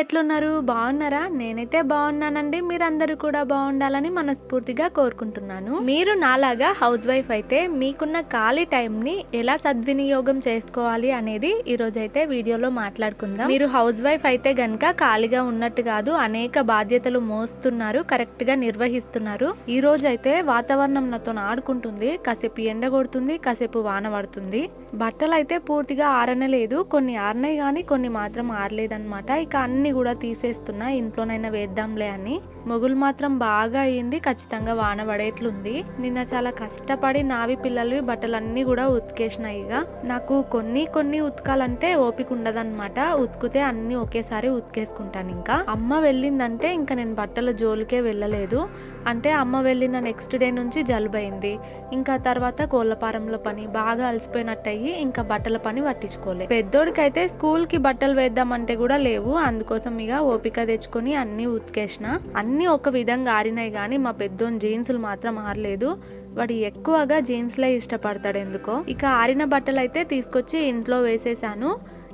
ఎట్లున్నారు? బాగున్నారా? నేనైతే బాగున్నానండి. మీరందరూ కూడా బాగుండాలని మనస్ఫూర్తిగా కోరుకుంటున్నాను. మీరు నాలాగా హౌస్ వైఫ్ అయితే మీకున్న ఖాళీ టైంని ఎలా సద్వినియోగం చేసుకోవాలి అనేది ఈ రోజు అయితే వీడియోలో మాట్లాడుకుందాం. మీరు హౌస్ వైఫ్ అయితే గనక ఖాళీగా ఉన్నట్టు కాదు అనేక బాధ్యతలు మోస్తున్నారు కరెక్ట్గా నిర్వహిస్తున్నారు. ఈ రోజు అయితే వాతావరణం నాతో ఆడుకుంటుంది. కాసేపు ఎండ కొడుతుంది కాసేపు వాన పడుతుంది. బట్టలు అయితే పూర్తిగా ఆరనలేదు కొన్ని ఆరినాయి కానీ కొన్ని మాత్రం ఆరలేదన్నమాట. ఇక అన్ని అన్నీ కూడా తీసేస్తున్నా ఇంట్లోనైనా వేద్దాంలే అని. మొగులు మాత్రం బాగా అయ్యింది ఖచ్చితంగా వాన పడేట్లుంది. నిన్న చాలా కష్టపడి నావి పిల్లలవి బట్టలన్నీ కూడా ఉతికేసినాయి ఇక నాకు కొన్ని కొన్ని ఉతకాలంటే ఓపిక ఉండదన్నమాట. ఉతికితే అన్ని ఒకేసారి ఉతికేసుకుంటాను ఇంకా. అమ్మ వెళ్ళిందంటే ఇంకా నేను బట్టల జోలికే వెళ్ళలేదు. అంటే అమ్మ వెళ్ళిన నెక్స్ట్ డే నుంచి జలుబైంది. ఇంకా తర్వాత కోళ్ళపారంలో పని బాగా అలసిపోయినట్టు అయ్యి ఇంకా బట్టల పని పట్టించుకోలే. పెద్దోడికైతే స్కూల్కి బట్టలు వేద్దామంటే కూడా లేవు. అందుకోసం ఇక ఓపిక తెచ్చుకొని అన్ని ఉతికేసిన. అన్ని ఒక విధంగా ఆరినాయి కానీ మా పెద్దోని జీన్సులు మాత్రం ఆరలేదు. వాడు ఎక్కువగా జీన్స్లే ఇష్టపడతాడు ఎందుకో ఇక ఆరిన బట్టలు అయితే తీసుకొచ్చి ఇంట్లో వేసేసాను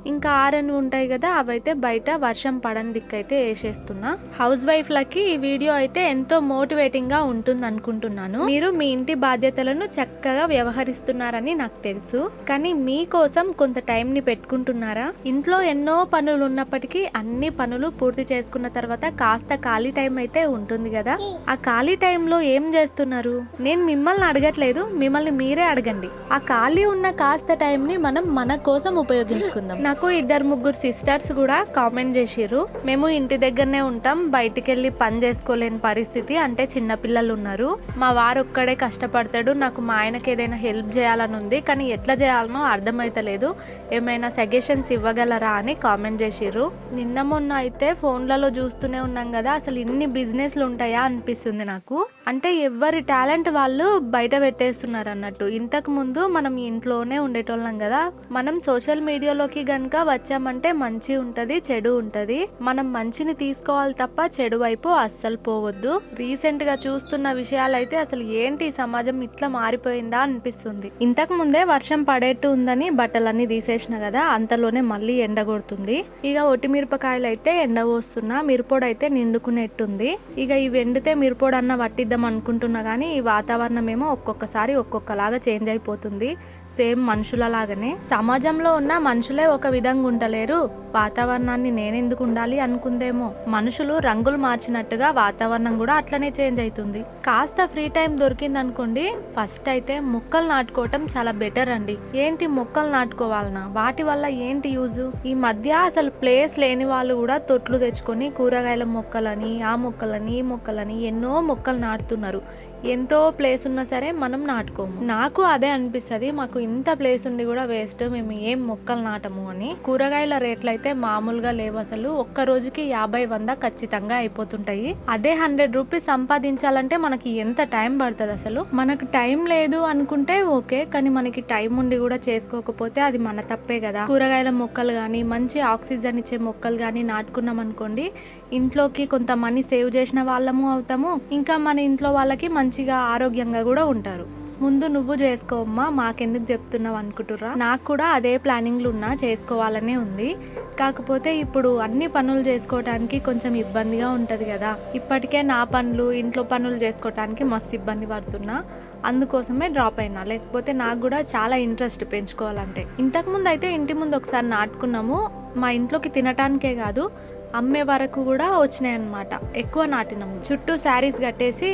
ఇంకా ఆరని ఉంటాయి కదా అవైతే బయట వర్షం పడని దిక్కైతే వేసేస్తున్నా. హౌస్ వైఫ్లకి ఈ వీడియో అయితే ఎంతో మోటివేటింగ్గా ఉంటుంది అనుకుంటున్నాను. మీరు మీ ఇంటి బాధ్యతలను చక్కగా వ్యవహరిస్తున్నారని నాకు తెలుసు. కానీ మీకోసం కొంత టైం ని పెట్టుకుంటున్నారా? ఇంట్లో ఎన్నో పనులు ఉన్నప్పటికీ అన్ని పనులు పూర్తి చేసుకున్న తర్వాత కాస్త ఖాళీ టైం అయితే ఉంటుంది కదా. ఆ ఖాళీ టైంలో ఏం చేస్తున్నారు? నేను మిమ్మల్ని అడగట్లేదు మిమ్మల్ని మీరే అడగండి. ఆ ఖాళీ ఉన్న కాస్త టైం ని మనం మన కోసం ఉపయోగించుకుందాం. నాకు ఇద్దరు ముగ్గురు సిస్టర్స్ కూడా కామెంట్ చేసిర్రు. మేము ఇంటి దగ్గరనే ఉంటాం బయటికి వెళ్ళి పని చేసుకోలేని పరిస్థితి అంటే చిన్నపిల్లలు ఉన్నారు. మా వారు ఒక్కడే కష్టపడతాడు నాకు మా ఆయనకి ఏదైనా హెల్ప్ చేయాలని ఉంది కానీ ఎట్లా చేయాలనో అర్థమవుతలేదు ఏమైనా సజెషన్స్ ఇవ్వగలరా అని కామెంట్ చేసిర్రు. నిన్న మొన్న అయితే ఫోన్లలో చూస్తూనే ఉన్నాం కదా అసలు ఇన్ని బిజినెస్లు ఉంటాయా అనిపిస్తుంది నాకు. అంటే ఎవరి టాలెంట్ వాళ్ళు బయట పెట్టేస్తున్నారు అన్నట్టు. ఇంతకు ముందు మనం ఇంట్లోనే ఉండేటోళ్ళం కదా మనం సోషల్ మీడియాలోకి కనుక వచ్చామంటే మంచి ఉంటది చెడు ఉంటది. మనం మంచిని తీసుకోవాలి తప్ప చెడు వైపు అస్సలు పోవద్దు. రీసెంట్గా చూస్తున్న విషయాలైతే అసలు ఏంటి ఈ సమాజం ఇట్లా మారిపోయిందా అనిపిస్తుంది. ఇంతకు ముందే వర్షం పడేట్టు ఉందని బట్టలన్నీ తీసేసిన కదా అంతలోనే మళ్ళీ ఎండ కొడుతుంది. ఇక ఒట్టి మిరపకాయలు అయితే ఎండ పోస్తున్నా మిరపోడు అయితే నిండుకునేట్టుంది. ఇక ఇవి ఎండితే మిరపోడు అన్న పట్టిద్దాం అనుకుంటున్నా కానీ ఈ వాతావరణం ఏమో ఒక్కొక్కసారి ఒక్కొక్కలాగా చేంజ్ అయిపోతుంది. సేమ్ మనుషులలాగానే. సమాజంలో ఉన్న మనుషులే ఒక విధంగా ఉండలేరు. వాతావరణాన్ని నేనెందుకు ఉండాలి అనుకుందేమో. మనుషులు రంగులు మార్చినట్టుగా వాతావరణం కూడా అట్లనే చేంజ్ అవుతుంది కాస్త ఫ్రీ టైం దొరికింది అనుకోండి ఫస్ట్ అయితే మొక్కలు నాటుకోవటం చాలా బెటర్ అండి. ఏంటి మొక్కలు నాటుకోవాలన్నా వాటి వల్ల ఏంటి యూజ్? ఈ మధ్య అసలు ప్లేస్ లేని వాళ్ళు కూడా తొట్లు తెచ్చుకొని కూరగాయల మొక్కలని ఆ మొక్కలని ఈ మొక్కలని ఎన్నో మొక్కలు నాటుతున్నారు. ఎంతో ప్లేస్ ఉన్నా సరే మనం నాటుకోము. నాకు అదే అనిపిస్తుంది. మాకు ఇంత ప్లేస్ ఉండి కూడా వేస్ట్ మేము ఏం మొక్కలు నాటము అని. కూరగాయల రేట్లు అయితే మామూలుగా లేవు అసలు. ఒక్క రోజుకి యాభై వంద ఖచ్చితంగా అయిపోతుంటాయి. అదే హండ్రెడ్ రూపీస్ సంపాదించాలంటే మనకి ఎంత టైం పడుతుంది అసలు? మనకు టైం లేదు అనుకుంటే ఓకే కానీ మనకి టైం ఉండి కూడా చేసుకోకపోతే అది మన తప్పే కదా. కూరగాయల మొక్కలు కానీ మంచి ఆక్సిజన్ ఇచ్చే మొక్కలు కానీ నాటుకున్నాం అనుకోండి ఇంట్లోకి కొంత మనీ సేవ్ చేసిన వాళ్ళము అవుతాము. ఇంకా మన ఇంట్లో వాళ్ళకి మంచిగా ఆరోగ్యంగా కూడా ఉంటారు. ముందు నువ్వు చేసుకోమ్మా మాకెందుకు చెప్తున్నావు అనుకుంటురా నాకు కూడా అదే ప్లానింగ్లు ఉన్నా చేసుకోవాలనే ఉంది. కాకపోతే ఇప్పుడు అన్ని పనులు చేసుకోవటానికి కొంచెం ఇబ్బందిగా ఉంటుంది కదా. ఇప్పటికే నా పనులు ఇంట్లో పనులు చేసుకోవటానికి మస్తు ఇబ్బంది పడుతున్నా. అందుకోసమే డ్రాప్ అయినా. లేకపోతే నాకు కూడా చాలా ఇంట్రెస్ట్ పెంచుకోవాలంటే. ఇంతకుముందు అయితే ఇంటి ముందు ఒకసారి నాటుకున్నాము. మా ఇంట్లోకి తినటానికే కాదు అమ్మే వరకు కూడా వచ్చినాయి అన్నమాట ఎక్కువ నాటినం చుట్టూ శారీస్ కట్టేసి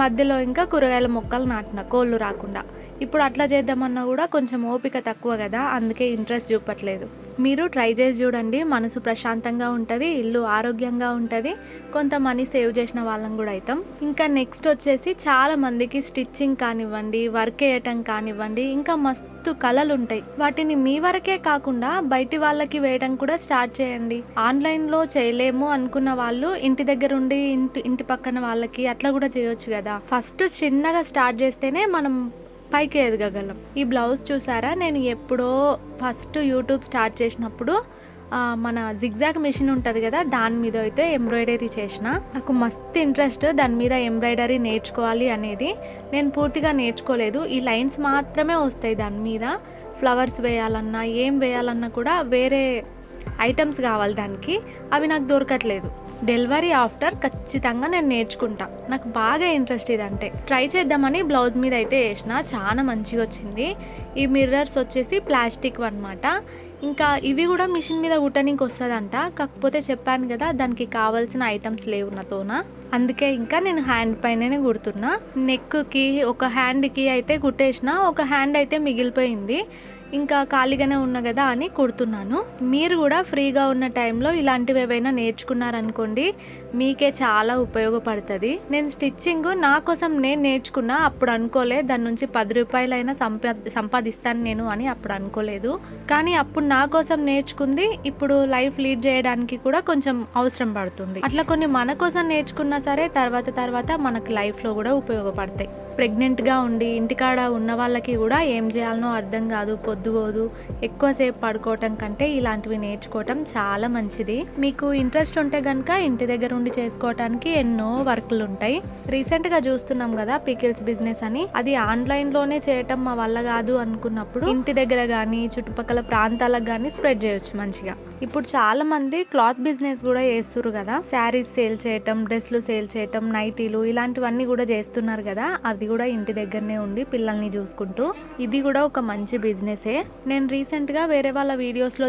మధ్యలో ఇంకా కూరగాయల మొక్కలు నాటిన కోళ్ళు రాకుండా. ఇప్పుడు అట్లా చేద్దామన్నా కూడా కొంచెం ఓపిక తక్కువ కదా అందుకే ఇంట్రెస్ట్ చూపట్లేదు. మీరు ట్రై చేసి చూడండి మనసు ప్రశాంతంగా ఉంటుంది ఇల్లు ఆరోగ్యంగా ఉంటుంది కొంత మనీ సేవ్ చేసిన వాళ్ళం కూడా అవుతాం ఇంకా నెక్స్ట్ వచ్చేసి చాలా మందికి స్టిచ్చింగ్ కానివ్వండి వర్క్ వేయటం కానివ్వండి ఇంకా మస్తు కళలు ఉంటాయి. వాటిని మీ వరకే కాకుండా బయటి వాళ్ళకి వేయడం కూడా స్టార్ట్ చేయండి. ఆన్లైన్లో చేయలేము అనుకున్న వాళ్ళు ఇంటి దగ్గర ఉండి ఇంటి ఇంటి పక్కన వాళ్ళకి అట్లా కూడా చేయొచ్చు కదా. ఫస్ట్ చిన్నగా స్టార్ట్ చేస్తేనే మనం పైకి ఎదగగలం. ఈ బ్లౌజ్ చూసారా? నేను ఎప్పుడో ఫస్ట్ యూట్యూబ్ స్టార్ట్ చేసినప్పుడు మన జిగ్జాగ్ మిషన్ ఉంటుంది కదా దాని మీద అయితే ఎంబ్రాయిడరీ చేసిన. నాకు మస్తు ఇంట్రెస్ట్ దాని మీద ఎంబ్రాయిడరీ నేర్చుకోవాలి అనేది. నేను పూర్తిగా నేర్చుకోలేదు. ఈ లైన్స్ మాత్రమే వస్తాయి దాని మీద. ఫ్లవర్స్ వేయాలన్నా ఏం వేయాలన్నా కూడా వేరే ఐటమ్స్ కావాలి దానికి. అవి నాకు దొరకట్లేదు. డెలివరీ ఆఫ్టర్ ఖచ్చితంగా నేను నేర్చుకుంటా. నాకు బాగా ఇంట్రెస్ట్ ఇదంటే. ట్రై చేద్దామని బ్లౌజ్ మీద అయితే వేసిన చాలా మంచిగా వచ్చింది. ఈ మిర్రర్స్ వచ్చేసి ప్లాస్టిక్ అన్నమాట. ఇంకా ఇవి కూడా మిషన్ మీద కుట్టడానికి వస్తుందంట. కాకపోతే చెప్పాను కదా దానికి కావాల్సిన ఐటమ్స్ లేవు నాతోన అందుకే ఇంకా నేను హ్యాండ్ పైననే కుడుతున్నా. నెక్కి ఒక హ్యాండ్కి అయితే కుట్టేసిన ఒక హ్యాండ్ అయితే మిగిలిపోయింది. ఇంకా ఖాళీగానే ఉన్నా కదా అని కుడుతున్నాను. మీరు కూడా ఫ్రీగా ఉన్న టైంలో ఇలాంటివి ఏవైనా నేర్చుకున్నారనుకోండి మీకే చాలా ఉపయోగపడుతుంది. నేను స్టిచ్చింగ్ నా కోసం నేను నేర్చుకున్నా అప్పుడు అనుకోలే దాని నుంచి పది రూపాయలైనా సంపా సంపాదిస్తాను నేను అని అప్పుడు అనుకోలేదు. కానీ అప్పుడు నా కోసం నేర్చుకుంది ఇప్పుడు లైఫ్ లీడ్ చేయడానికి కూడా కొంచెం అవసరం పడుతుంది. అట్లా కొన్ని మన కోసం నేర్చుకున్నా సరే తర్వాత తర్వాత మనకు లైఫ్లో కూడా ఉపయోగపడతాయి. ప్రెగ్నెంట్గా ఉండి ఇంటికాడ ఉన్న వాళ్ళకి కూడా ఏం చేయాలనో అర్థం కాదు పొద్దుపోదు ఎక్కువసేపు పడుకోవటం కంటే ఇలాంటివి నేర్చుకోవటం చాలా మంచిది. మీకు ఇంట్రెస్ట్ ఉంటే కనుక ఇంటి దగ్గర ఉండి చేసుకోవటానికి ఎన్నో వర్క్లు ఉంటాయి రీసెంట్గా చూస్తున్నాం కదా పికిల్స్ బిజినెస్ అని. అది ఆన్లైన్లోనే చేయటం మా వల్ల కాదు అనుకున్నప్పుడు ఇంటి దగ్గర కానీ చుట్టుపక్కల ప్రాంతాలకు కానీ స్ప్రెడ్ చేయొచ్చు మంచిగా. ఇప్పుడు చాలా మంది క్లాత్ బిజినెస్ కూడా చేస్తున్నారు కదా. శారీస్ సేల్ చేయటం డ్రెస్లు సేల్ చేయటం నైటీలు ఇలాంటివన్నీ కూడా చేస్తున్నారు కదా. అది కూడా ఇంటి దగ్గరనే ఉండి పిల్లల్ని చూసుకుంటూ. ఇది కూడా ఒక మంచి బిజినెసే నేను రీసెంట్గా వేరే వాళ్ళ వీడియోస్లో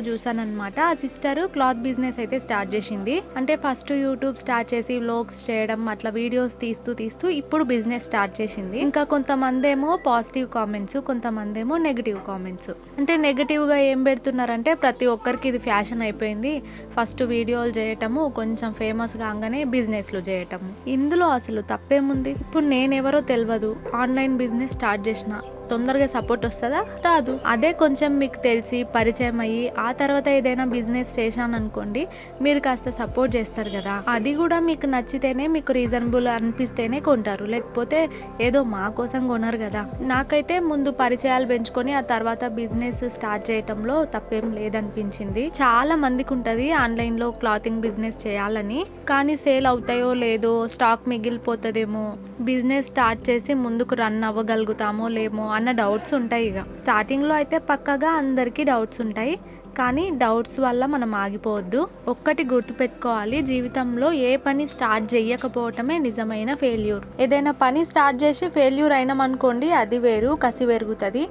ఆ సిస్టర్ క్లాత్ బిజినెస్ అయితే స్టార్ట్ చేసింది. అంటే ఫస్ట్ యూట్యూబ్ స్టార్ట్ చేసి వ్లోగ్స్ చేయడం అట్లా వీడియోస్ తీస్తూ తీస్తూ ఇప్పుడు బిజినెస్ స్టార్ట్ చేసింది. ఇంకా కొంతమంది ఏమో పాజిటివ్ కామెంట్స్ కొంతమంది ఏమో నెగిటివ్ కామెంట్స్ అంటే నెగిటివ్గా ఏం పెడుతున్నారంటే ప్రతి ఒక్కరికి ఇది ఫ్యాషన్ అయిపోయింది. ఫస్ట్ వీడియోలు చేయటము కొంచెం ఫేమస్ కాగానే బిజినెస్లు చేయటము. ఇందులో అసలు తప్పేముంది? ఇప్పుడు నేనెవరో తెలియదు ఆన్లైన్ బిజినెస్ స్టార్ట్ చేసిన తొందరగా సపోర్ట్ వస్తుందా? రాదు. అదే కొంచెం మీకు తెలిసి పరిచయం అయ్యి ఆ తర్వాత ఏదైనా బిజినెస్ చేశాను అనుకోండి మీరు కాస్త సపోర్ట్ చేస్తారు కదా. అది కూడా మీకు నచ్చితేనే మీకు రీజనబుల్ అనిపిస్తేనే కొంటారు. లేకపోతే ఏదో మా కోసం కొనరు కదా. నాకైతే ముందు పరిచయాలు పెంచుకొని ఆ తర్వాత బిజినెస్ స్టార్ట్ చేయటంలో తప్పేం లేదనిపించింది. చాలా మందికి ఉంటుంది ఆన్లైన్లో క్లాతింగ్ బిజినెస్ చేయాలని. కానీ సేల్ అవుతాయో లేదో స్టాక్ మిగిలిపోతుందేమో బిజినెస్ స్టార్ట్ చేసి ముందుకు రన్ అవ్వగలుగుతామో లేమో అని అన్న డౌట్స్ ఉంటాయి ఇక. స్టార్టింగ్లో అయితే పక్కగా అందరికీ డౌట్స్ ఉంటాయి. కానీ డౌట్స్ వల్ల మనం ఆగిపోవద్దు. ఒక్కటి గుర్తుపెట్టుకోవాలి జీవితంలో ఏ పని స్టార్ట్ చేయకపోవటమే నిజమైన ఫెయిల్యూర్. ఏదైనా పని స్టార్ట్ చేసి ఫెయిల్యూర్ అయినామనుకోండి అది వేరు కసి పెరుగుతుంది.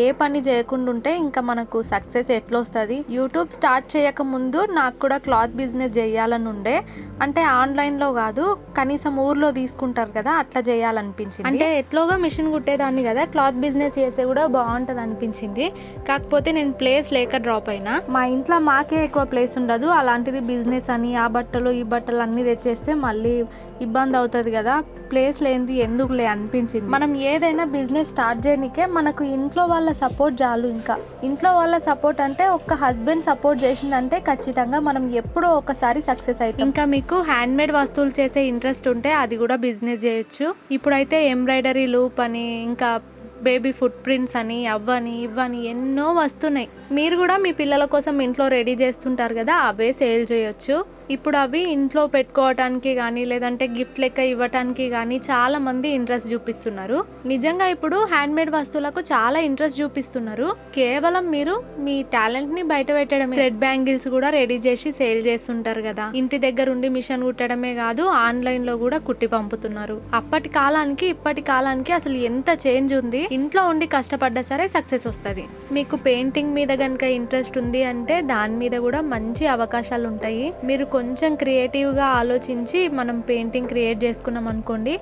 ఏ పని చేయకుండా ఉంటే ఇంకా మనకు సక్సెస్ ఎట్లా వస్తుంది యూట్యూబ్ స్టార్ట్ చేయక ముందు నాకు కూడా క్లాత్ బిజినెస్ చేయాలని ఉండే అంటే ఆన్లైన్లో కాదు కనీసం ఊర్లో తీసుకుంటారు కదా అట్లా చేయాలనిపించింది అంటే ఎట్లోగా మిషన్ కుట్టేదాన్ని కదా క్లాత్ బిజినెస్ చేస్తే కూడా బాగుంటుంది అనిపించింది కాకపోతే నేను ప్లేస్ లేక డ్రాప్ అయినా మా ఇంట్లో మాకే ఎక్కువ ప్లేస్ ఉండదు. అలాంటిది బిజినెస్ అని ఆ బట్టలు ఈ బట్టలు అన్నీ తెచ్చేస్తే మళ్ళీ ఇబ్బంది అవుతుంది కదా. ప్లేస్ లేనిది ఎందుకులే అనిపించింది. మనం ఏదైనా బిజినెస్ స్టార్ట్ చేయడానికే మనకు ఇంట్లో వాళ్ళ సపోర్ట్ చాలు ఇంకా. ఇంట్లో వాళ్ళ సపోర్ట్ అంటే ఒక్క హస్బెండ్ సపోర్ట్ చేసిందంటే ఖచ్చితంగా మనం ఎప్పుడో ఒకసారి సక్సెస్ అవుతాం. ఇంకా మీకు హ్యాండ్ మేడ్ వస్తువులు చేసే ఇంట్రెస్ట్ ఉంటే అది కూడా బిజినెస్ చేయొచ్చు. ఇప్పుడైతే ఎంబ్రాయిడరీ లూప్ అని ఇంకా బేబీ ఫుట్ ప్రింట్స్ అని అవ్వని ఇవ్వని ఎన్నో వస్తున్నాయి. మీరు కూడా మీ పిల్లల కోసం ఇంట్లో రెడీ చేస్తుంటారు కదా అవే సేల్ చేయొచ్చు. ఇప్పుడు అవి ఇంట్లో పెట్టుకోవటానికి కానీ లేదంటే గిఫ్ట్ లెక్క ఇవ్వటానికి కానీ చాలా మంది ఇంట్రెస్ట్ చూపిస్తున్నారు. నిజంగా ఇప్పుడు హ్యాండ్ మేడ్ వస్తువులకు చాలా ఇంట్రెస్ట్ చూపిస్తున్నారు. కేవలం మీరు మీ టాలెంట్ని బయట పెట్టడమే. థ్రెడ్ బ్యాంగిల్స్ కూడా రెడీ చేసి సేల్ చేస్తుంటారు కదా. ఇంటి దగ్గర ఉండి మిషన్ కుట్టడమే కాదు ఆన్లైన్లో కూడా కుట్టి పంపుతున్నారు. అప్పటి కాలానికి ఇప్పటి కాలానికి అసలు ఎంత చేంజ్ ఉంది? ఇంట్లో ఉండి కష్టపడ్డా సరే సక్సెస్ వస్తుంది. మీకు పెయింటింగ్ మీద కనుక ఇంట్రెస్ట్ ఉంది అంటే దాని మీద కూడా మంచి అవకాశాలు ఉంటాయి. మీరు కొంచెం క్రియేటివ్గా ఆలోచించి మనం పెయింటింగ్ క్రియేట్ చేసుకున్నాం అనుకోండి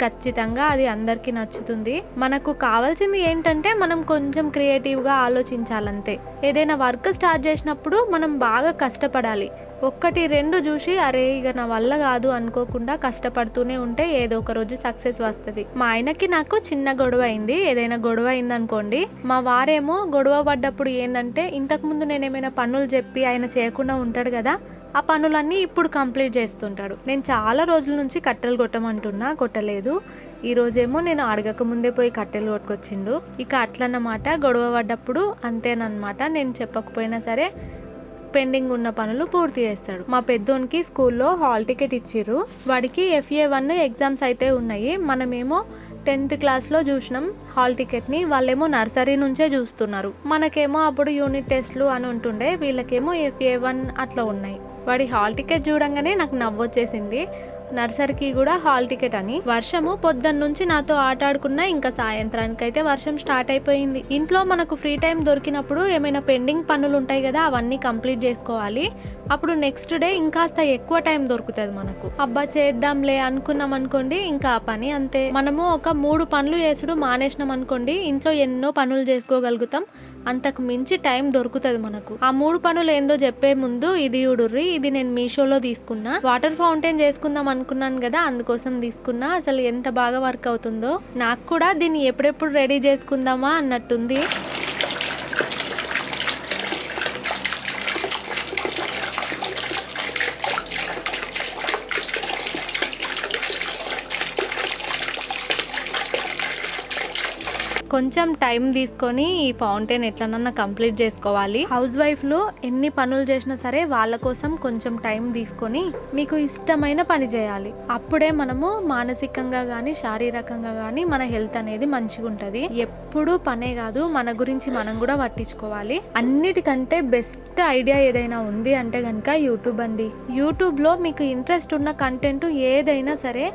ఖచ్చితంగా అది అందరికీ నచ్చుతుంది. మనకు కావాల్సింది ఏంటంటే మనం కొంచెం క్రియేటివ్గా ఆలోచించాలంతే. ఏదైనా వర్క్ స్టార్ట్ చేసినప్పుడు మనం బాగా కష్టపడాలి. ఒక్కటి రెండు చూసి అరే ఇక నా వల్ల కాదు అనుకోకుండా కష్టపడుతూనే ఉంటే ఏదో ఒక రోజు సక్సెస్ వస్తుంది. మా ఆయనకి నాకు చిన్న గొడవ అయింది. ఏదైనా గొడవ అయింది అనుకోండి మా వారేమో గొడవ పడ్డప్పుడు ఏంటంటే ఇంతకుముందు నేను ఏమైనా పనులు చెప్పి ఆయన చేయకుండా ఉంటాడు కదా ఆ పనులన్నీ ఇప్పుడు కంప్లీట్ చేస్తుంటాడు. నేను చాలా రోజుల నుంచి కట్టెలు కొట్టమంటున్నా కొట్టలేదు. ఈ రోజేమో నేను అడగక ముందే పోయి కట్టెలు కొట్టుకొచ్చిండు. ఇక అట్లన్నమాట గొడవ పడ్డప్పుడు అంతేనమాట నేను చెప్పకపోయినా సరే పెండింగ్ ఉన్న పనులు పూర్తి చేస్తాడు. మా పెద్దోనికి స్కూల్లో హాల్ టికెట్ ఇచ్చిర్రు. వాడికి ఎఫ్ఏ వన్ ఎగ్జామ్స్ అయితే ఉన్నాయి. మనమేమో టెన్త్ క్లాస్లో చూసినాం హాల్ టికెట్ని. వాళ్ళేమో నర్సరీ నుంచే చూస్తున్నారు. మనకేమో అప్పుడు యూనిట్ టెస్ట్లు అని ఉంటుండే. వీళ్ళకేమో ఎఫ్ఏ వన్ అట్లా ఉన్నాయి. వాడి హాల్ టికెట్ చూడంగానే నాకు నవ్వొచ్చేసింది. నర్సరీకి కూడా హాల్ టికెట్ అని. వర్షము పొద్దున్న నుంచి నాతో ఆటాడుకున్నా ఇంకా సాయంత్రానికి అయితే వర్షం స్టార్ట్ అయిపోయింది. ఇంట్లో మనకు ఫ్రీ టైం దొరికినప్పుడు ఏమైనా పెండింగ్ పనులు ఉంటాయి కదా అవన్నీ కంప్లీట్ చేసుకోవాలి. అప్పుడు నెక్స్ట్ డే ఇంకాస్త ఎక్కువ టైం దొరుకుతుంది మనకు. అబ్బా చేద్దాంలే అనుకున్నాం అనుకోండి ఇంకా ఆ పని అంతే. మనము ఒక మూడు పనులు చేసుడు మానేసినాం అనుకోండి ఇంట్లో ఎన్నో పనులు చేసుకోగలుగుతాం. అంతకు మించి టైం దొరుకుతుంది మనకు. ఆ మూడు పనులు ఏందో చెప్పే ముందు ఇది చూడుర్రి ఇది నేను మీషోలో తీసుకున్నా. వాటర్ ఫౌంటైన్ చేసుకుందాం అనుకున్నాను కదా అందుకోసం తీసుకున్నా. అసలు ఎంత బాగా వర్క్ అవుతుందో. నాకు కూడా దీన్ని ఎప్పుడెప్పుడు రెడీ చేసుకుందామా అన్నట్టుంది. కొంచెం టైం తీసుకొని ఈ ఫౌంటైన్ ఎట్లనన్నా కంప్లీట్ చేసుకోవాలి. హౌస్ వైఫ్లు ఎన్ని పనులు చేసినా సరే వాళ్ళ కోసం కొంచెం టైం తీసుకొని మీకు ఇష్టమైన పని చేయాలి. అప్పుడే మనము మానసికంగా కానీ శారీరకంగా కానీ మన హెల్త్ అనేది మంచిగా ఉంటుంది ఎప్పుడూ పనే కాదు మన గురించి మనం కూడా పట్టించుకోవాలి. అన్నిటికంటే బెస్ట్ ఐడియా ఏదైనా ఉంది అంటే కనుక యూట్యూబ్ అండి. యూట్యూబ్లో మీకు ఇంట్రెస్ట్ ఉన్న కంటెంట్ ఏదైనా సరే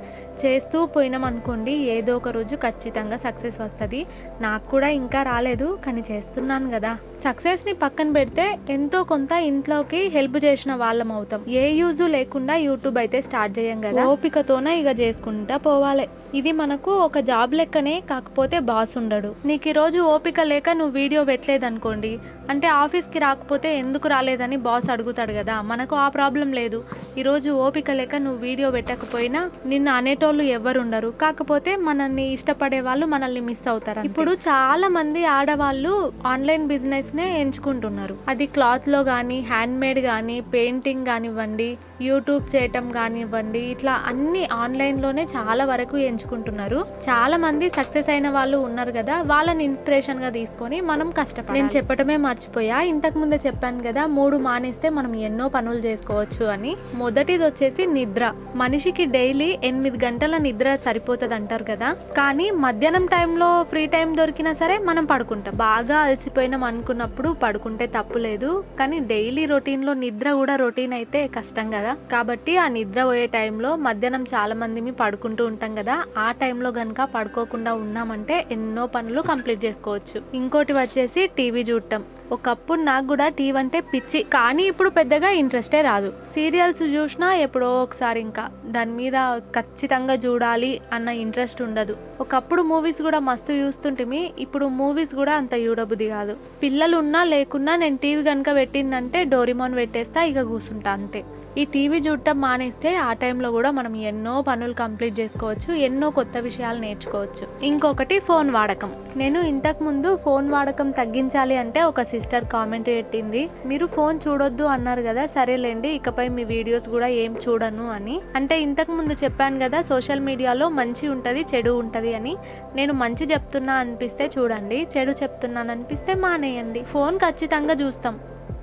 చేస్తూ పోయినాం అనుకోండి ఏదో ఒక రోజు ఖచ్చితంగా సక్సెస్ వస్తుంది. నాకు కూడా ఇంకా రాలేదు కానీ చేస్తున్నాను కదా. సక్సెస్ని పక్కన పెడితే ఎంతో కొంత ఇంట్లోకి హెల్ప్ చేసిన వాళ్ళం అవుతాం. ఏ యూజు లేకుండా యూట్యూబ్ అయితే స్టార్ట్ చేయం కదా. ఓపికతోనే ఇక చేసుకుంటా పోవాలి. ఇది మనకు ఒక జాబ్ లెక్కనే కాకపోతే బాస్ ఉండడు. నీకు ఈరోజు ఓపిక లేక నువ్వు వీడియో పెట్టలేదు అనుకోండి అంటే ఆఫీస్కి రాకపోతే ఎందుకు రాలేదని బాస్ అడుగుతాడు కదా. మనకు ఆ ప్రాబ్లం లేదు. ఈరోజు ఓపిక లేక నువ్వు వీడియో పెట్టకపోయినా నిన్ను అనేటో ఎవరు ఉండరు కాకపోతే మనల్ని ఇష్టపడే వాళ్ళు మనల్ని మిస్ అవుతారు ఇప్పుడు చాలా మంది ఆడవాళ్ళు ఆన్లైన్ బిజినెస్ నే ఎంచుకుంటున్నారు. అది క్లాత్లో కానీ హ్యాండ్ మేడ్ కానీ పెయింటింగ్ కానివ్వండి యూట్యూబ్ చేయటం కానివ్వండి ఇట్లా అన్ని ఆన్లైన్లోనే చాలా వరకు ఎంచుకుంటున్నారు. చాలా మంది సక్సెస్ అయిన వాళ్ళు ఉన్నారు కదా వాళ్ళని ఇన్స్పిరేషన్గా తీసుకొని మనం కష్టపడాలి. నేను చెప్పటమే మర్చిపోయా. ఇంతకు ముందే చెప్పాను కదా మూడు మానేస్తే మనం ఎన్నో పనులు చేసుకోవచ్చు అని. మొదటిది వచ్చేసి నిద్ర. మనిషికి డైలీ ఎనిమిది గంటలు గంటల నిద్ర సరిపోతుంది అంటారు కదా. కానీ మధ్యాహ్నం టైంలో ఫ్రీ టైం దొరికినా సరే మనం పడుకుంటాం. బాగా అలసిపోయినాం అనుకున్నప్పుడు పడుకుంటే తప్పు లేదు. కానీ డైలీ రొటీన్లో నిద్ర కూడా రొటీన్ అయితే కష్టం కదా. కాబట్టి ఆ నిద్ర పోయే టైంలో మధ్యాహ్నం చాలా మంది పడుకుంటూ ఉంటాం కదా. ఆ టైంలో కనుక పడుకోకుండా ఉన్నామంటే ఎన్నో పనులు కంప్లీట్ చేసుకోవచ్చు. ఇంకోటి వచ్చేసి టీవీ చూడటం. ఒకప్పుడు నాకు కూడా టీవీ అంటే పిచ్చి కానీ ఇప్పుడు పెద్దగా ఇంట్రెస్టే రాదు. సీరియల్స్ చూసినా ఎప్పుడో ఒకసారి ఇంకా. దాని మీద ఖచ్చితంగా చూడాలి అన్న ఇంట్రెస్ట్ ఉండదు. ఒకప్పుడు మూవీస్ కూడా మస్తు చూస్తుంటిమి ఇప్పుడు మూవీస్ కూడా అంత చూడబుద్ధి కాదు. పిల్లలు ఉన్నా లేకున్నా నేను టీవీ కనుక పెట్టిందంటే డోరిమాన్ పెట్టేస్తా ఇక కూర్చుంటా అంతే. ఈ టీవీ చూడటం మానేస్తే ఆ టైంలో కూడా మనం ఎన్నో పనులు కంప్లీట్ చేసుకోవచ్చు ఎన్నో కొత్త విషయాలు నేర్చుకోవచ్చు. ఇంకొకటి ఫోన్ వాడకం. నేను ఇంతకుముందు ఫోన్ వాడకం తగ్గించాలి అంటే ఒక సిస్టర్ కామెంట్ పెట్టింది మీరు ఫోన్ చూడొద్దు అన్నారు కదా సరేలేండి ఇకపై మీ వీడియోస్ కూడా ఏం చూడను అని. అంటే ఇంతకు ముందు చెప్పాను కదా సోషల్ మీడియాలో మంచి ఉంటుంది చెడు ఉంటుంది అని. నేను మంచి చెప్తున్నా అనిపిస్తే చూడండి చెడు చెప్తున్నాను అనిపిస్తే మానేయండి. ఫోన్ ఖచ్చితంగా చూస్తాం.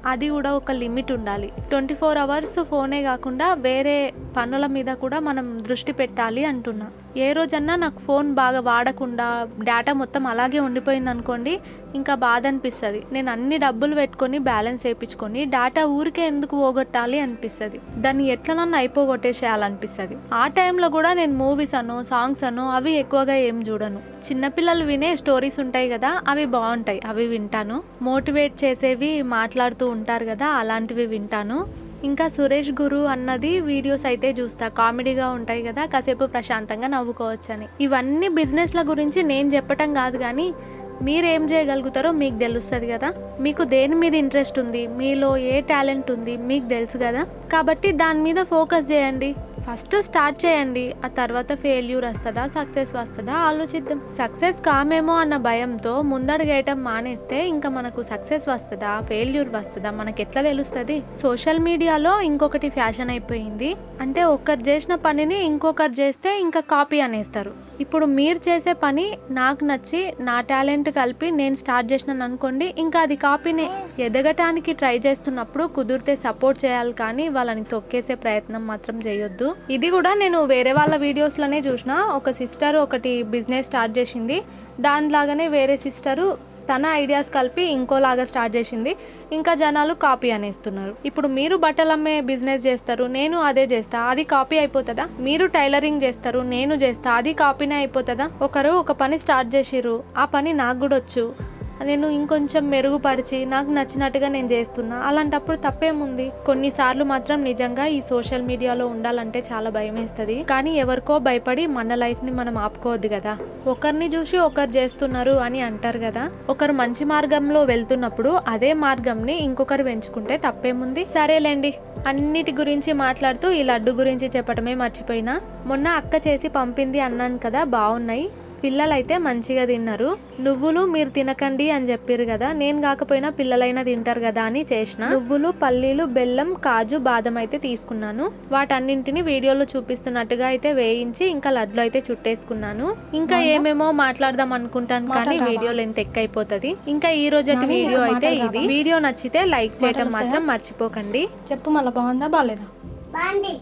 అది కూడా ఒక లిమిట్ ఉండాలి. ట్వంటీ ఫోర్ అవర్స్ ఫోనే కాకుండా వేరే పనుల మీద కూడా మనం దృష్టి పెట్టాలి అంటున్నా. ఏ రోజన్నా నాకు ఫోన్ బాగా వాడకుండా డేటా మొత్తం అలాగే ఉండిపోయింది అనుకోండి ఇంకా బాధ అనిపిస్తుంది. నేను అన్ని డబ్బులు పెట్టుకొని బ్యాలెన్స్ వేయించుకొని డేటా ఊరికే ఎందుకు పోగొట్టాలి అనిపిస్తుంది. దాన్ని ఎట్లనన్నా అయిపోగొట్టేసేయాలనిపిస్తుంది. ఆ టైంలో కూడా నేను మూవీస్ అను సాంగ్స్ అను అవి ఎక్కువగా ఏం చూడను. చిన్నపిల్లలు వినే స్టోరీస్ ఉంటాయి కదా అవి బాగుంటాయి. అవి వింటాను. మోటివేట్ చేసేవి మాట్లాడుతూ ఉంటారు కదా అలాంటివి వింటాను. ఇంకా సురేష్ గురు అన్నది వీడియోస్ అయితే చూస్తా. కామెడీగా ఉంటాయి కదా కాసేపు ప్రశాంతంగా నవ్వుకోవచ్చని. ఇవన్నీ బిజినెస్ల గురించి నేను చెప్పటం కాదు కానీ మీరేం చేయగలుగుతారో మీకు తెలుస్తుంది కదా. మీకు దేని మీద ఇంట్రెస్ట్ ఉంది మీలో ఏ టాలెంట్ ఉంది మీకు తెలుసు కదా. కాబట్టి దాని మీద ఫోకస్ చేయండి. ఫస్ట్ స్టార్ట్ చేయండి ఆ తర్వాత ఫెయిల్యూర్ వస్తుందా సక్సెస్ వస్తుందా ఆలోచిద్దాం. సక్సెస్ కామేమో అన్న భయంతో ముందడుగేయటం మానేస్తే ఇంకా మనకు సక్సెస్ వస్తుందా ఫెయిల్యూర్ వస్తుందా మనకి ఎట్లా తెలుస్తుంది? సోషల్ మీడియాలో ఇంకొకటి ఫ్యాషన్ అయిపోయింది. అంటే ఒకరు చేసిన పనిని ఇంకొకరు చేస్తే ఇంకా కాపీ అనేస్తారు. ఇప్పుడు మీరు చేసే పని నాకు నచ్చి నా టాలెంట్ కలిపి నేను స్టార్ట్ చేసినాను అనుకోండి ఇంకా అది కాపీని. ఎదగటానికి ట్రై చేస్తున్నప్పుడు కుదిరితే సపోర్ట్ చేయాలి కానీ వాళ్ళని తొక్కేసే ప్రయత్నం మాత్రం చేయొద్దు. ఇది కూడా నేను వేరే వాళ్ళ వీడియోస్లోనే చూసిన. ఒక సిస్టర్ ఒకటి బిజినెస్ స్టార్ట్ చేసింది. దానిలాగానే వేరే సిస్టరు తన ఐడియాస్ కలిపి ఇంకోలాగా స్టార్ట్ చేసింది. ఇంకా జనాలు కాపీ అనేస్తున్నారు. ఇప్పుడు మీరు బట్టలు అమ్మే బిజినెస్ చేస్తారు నేను అదే చేస్తా. అది కాపీ అయిపోతుందా? మీరు టైలరింగ్ చేస్తారు నేను చేస్తా. అది కాపీనే అయిపోతుందా? ఒకరు ఒక పని స్టార్ట్ చేసిర్రు. ఆ పని నాకు కూడా వచ్చు. నేను ఇంకొంచెం మెరుగుపరిచి నాకు నచ్చినట్టుగా నేను చేస్తున్నా. అలాంటప్పుడు తప్పేముంది? కొన్నిసార్లు మాత్రం నిజంగా ఈ సోషల్ మీడియాలో ఉండాలంటే చాలా భయం వేస్తుంది కానీ ఎవరికో భయపడి మన లైఫ్ని మనం ఆపుకోవద్దు కదా. ఒకరిని చూసి ఒకరు చేస్తున్నారు అని అంటారు కదా. ఒకరు మంచి మార్గంలో వెళ్తున్నప్పుడు అదే మార్గంని ఇంకొకరు పెంచుకుంటే తప్పేముంది? సరేలేండి. అన్నిటి గురించి మాట్లాడుతూ ఈ లడ్డు గురించి చెప్పడమే మర్చిపోయినా. మొన్న అక్క చేసి పంపింది అన్నాను కదా బాగున్నాయి. పిల్లలైతే మంచిగా తిన్నారు. నువ్వులు మీరు తినకండి అని చెప్పారు కదా నేను కాకపోయినా పిల్లలైనా తింటారు కదా అని చేసిన. నువ్వులు పల్లీలు బెల్లం కాజు బాదం అయితే తీసుకున్నాను. వాటన్నింటిని వీడియోలో చూపిస్తున్నట్టుగా అయితే వేయించి ఇంకా లడ్లు అయితే చుట్టేసుకున్నాను. ఇంకా ఏమేమో మాట్లాడదాం అనుకుంటాను కానీ వీడియో లెంత్ ఎక్కువైపోతుంది. ఇంకా ఈ రోజటి వీడియో అయితే ఇది. వీడియో నచ్చితే లైక్ చేయడం మాత్రం మర్చిపోకండి. చెప్పు మళ్ళీ బాగుందా బాగాలేదా? బాండి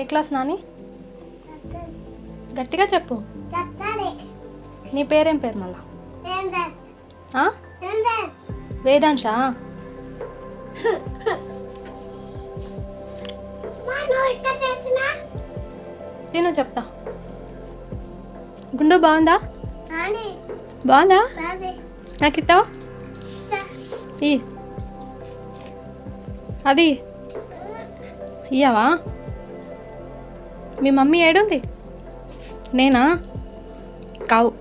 ఏ క్లాస్ నాని? గట్టిగా చెప్పు. నీ పేరేం పేరు మళ్ళా? వేదాంశా? తిను చెప్తా. గుండు బాగుందా? బాగుందా. నాకు ఇస్తావా? ఈ. అది. ఇయ్యవా? మీ మమ్మీ ఏడుంది? నేనా? కావు.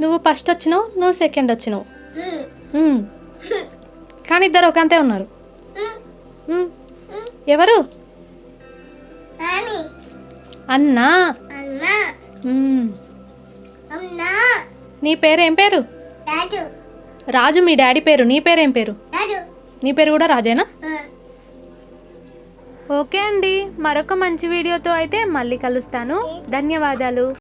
నువ్వు ఫస్ట్ వచ్చినావు నువ్వు సెకండ్ వచ్చినావు. కానీ ఇద్దరు ఒకంతే ఉన్నారు. ఎవరు? అని అన్నా. నీ పేరు ఏం పేరు? రాజు. మీ డాడీ పేరు నీ పేరు ఏం పేరు? నీ పేరు కూడా రాజేనా? ఓకే అండి. మరొక మంచి వీడియోతో అయితే మళ్ళీ కలుస్తాను. ధన్యవాదాలు.